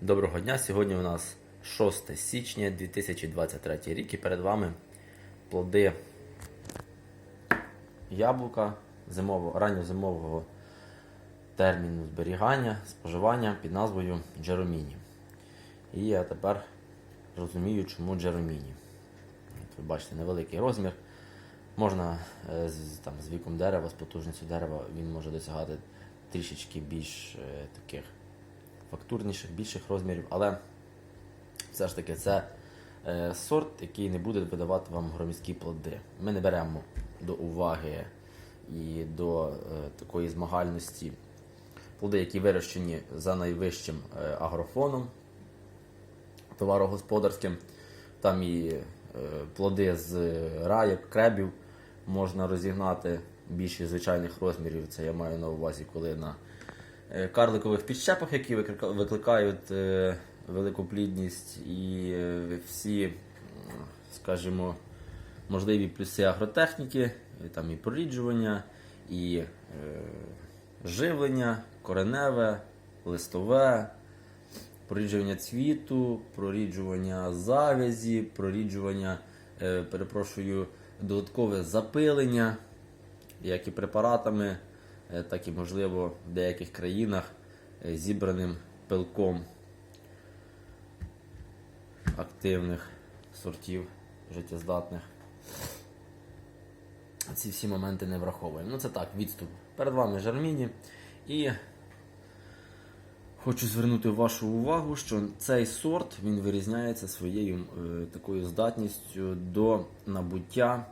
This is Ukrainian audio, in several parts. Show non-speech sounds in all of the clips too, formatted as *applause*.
Доброго дня! Сьогодні у нас 6 січня 2023 рік і перед вами плоди яблука зимового, ранньозимового терміну зберігання, споживання під назвою Джероміні. І я тепер розумію, чому Джероміні. От ви бачите невеликий розмір. Можна е, з, там, з віком дерева, з потужністю дерева, він може досягати трішечки більш е, таких фактурніших, більших розмірів, але все ж таки це е, сорт, який не буде видавати вам громіздкі плоди. Ми не беремо до уваги і до е, такої змагальності плоди, які вирощені за найвищим е, агрофоном товарогосподарським. Там і е, плоди з райок, кребів можна розігнати більші звичайних розмірів. Це я маю на увазі, коли на карликових підщепах, які виклика- викликають е, велику плідність і е, всі, скажімо, можливі плюси агротехніки, там і проріджування, і е, живлення, кореневе, листове, проріджування цвіту, проріджування завязі, проріджування, е, перепрошую, додаткове запилення, як і препаратами, е, так і, можливо, в деяких країнах е, зібраним пилком активних сортів життєздатних. Ці всі моменти не враховуємо. Ну це так, відступ. Перед вами Жарміні. І хочу звернути вашу увагу, що цей сорт він вирізняється своєю е, такою здатністю до набуття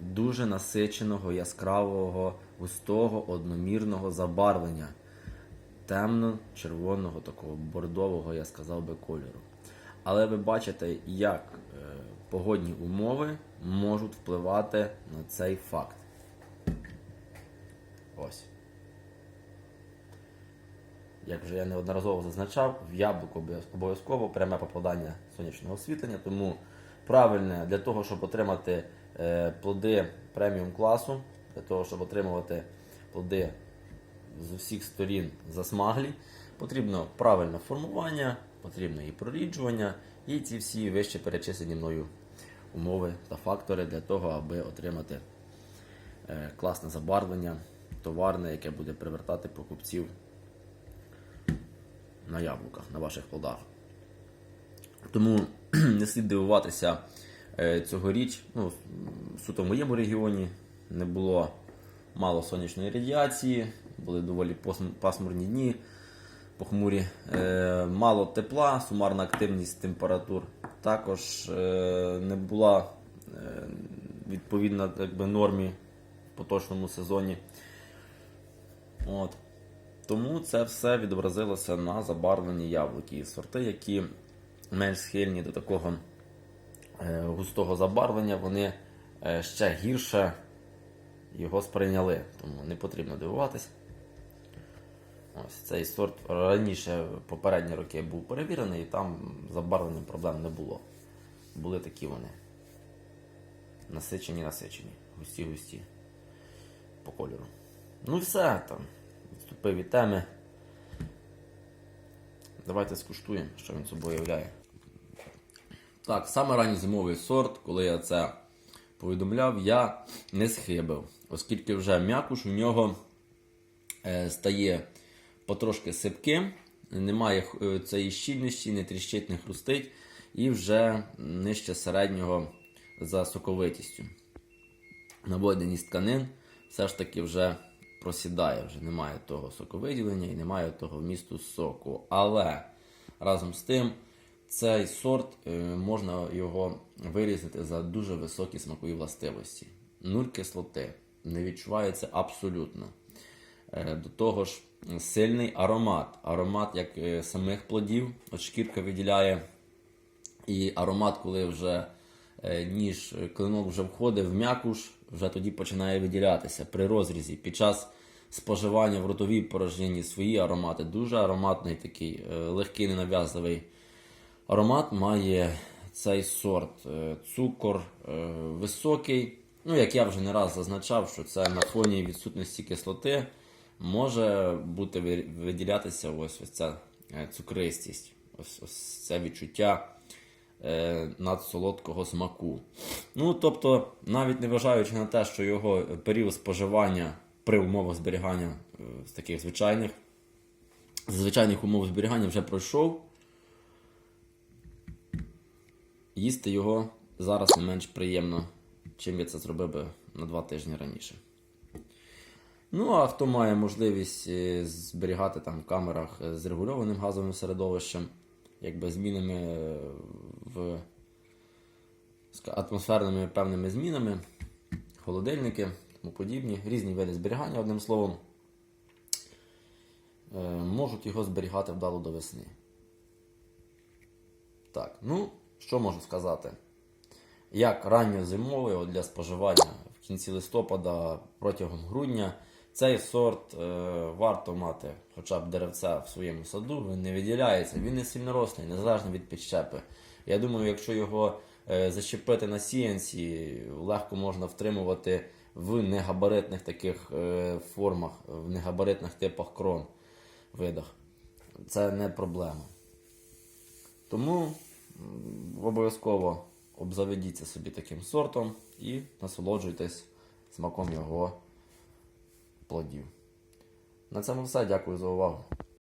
дуже насиченого, яскравого, густого, одномірного забарвлення темно-червоного, такого бордового, я сказав би, кольору. Але ви бачите, як е, погодні умови можуть впливати на цей факт. Ось. Як вже я неодноразово зазначав, в яблуко обов'язково пряме попадання сонячного освітлення, тому правильне для того, щоб отримати плоди преміум класу, для того, щоб отримувати плоди з усіх сторін засмаглі, потрібно правильне формування, потрібно і проріджування, і ці всі вище перечислені мною умови та фактори для того, аби отримати е, класне забарвлення, товарне, яке буде привертати покупців на яблуках, на ваших плодах. Тому *clears throat* не слід дивуватися е, цьогоріч. Ну, суто в моєму регіоні не було мало сонячної радіації, були доволі пасмурні дні, похмурі, е, мало тепла, сумарна активність температур. Також е, не була е, відповідна якби, нормі в поточному сезоні. От. Тому це все відобразилося на забарвленні яблуки. І сорти, які менш схильні до такого е, густого забарвлення, вони е, ще гірше його сприйняли. Тому не потрібно дивуватись. Ось цей сорт раніше, попередні роки, був перевірений, і там з забарвленням проблем не було. Були такі вони. Насичені, насичені, густі, густі по кольору. Ну все там. Відступив від теми. Давайте скуштуємо, що він собою являє. Так, саме ранній зимовий сорт, коли я це повідомляв, я не схибив, оскільки вже м'якуш у нього е, стає потрошки сипким, немає е, цієї щільності, не тріщить, не хрустить, і вже нижче середнього за соковитістю. Наводеність тканин все ж таки вже просідає, вже немає того соковиділення і немає того вмісту соку. Але разом з тим цей сорт е, можна його вирізати за дуже високі смакові властивості. Нуль кислоти не відчувається абсолютно. Е, До того ж, сильний аромат. Аромат як е, самих плодів, от шкірка виділяє і аромат, коли вже ніж клинок вже входить в м'якуш, вже тоді починає виділятися при розрізі. Під час споживання в ротовій порожнині свої аромати. Дуже ароматний такий, легкий, ненав'язливий аромат має цей сорт. Е, Цукор е, високий. Ну, як я вже не раз зазначав, що це на фоні відсутності кислоти може бути виділятися ось, ось ця е, цукристість. ось, ось це відчуття надсолодкого смаку. Ну, тобто, навіть не вважаючи на те, що його період споживання при умовах зберігання з таких звичайних, звичайних умов зберігання вже пройшов. Їсти його зараз не менш приємно, чим я це зробив би на два тижні раніше. Ну, а хто має можливість е, зберігати там в камерах е, з регульованим газовим середовищем, якби змінами е, в атмосферними певними змінами, холодильники, тому подібні, різні види зберігання, одним словом, можуть його зберігати вдало до весни. Так, ну, що можу сказати? Як ранньозимовий от для споживання в кінці листопада протягом грудня, цей сорт е, варто мати хоча б деревця в своєму саду, він не виділяється, він не сильнорослий, незалежно від підщепи. Я думаю, якщо його е, защепити на сіянці, легко можна втримувати в негабаритних таких е, формах, в негабаритних типах крон видах. Це не проблема. Тому обов'язково обзаведіться собі таким сортом і насолоджуйтесь смаком його плодів. На цьому все. Дякую за увагу.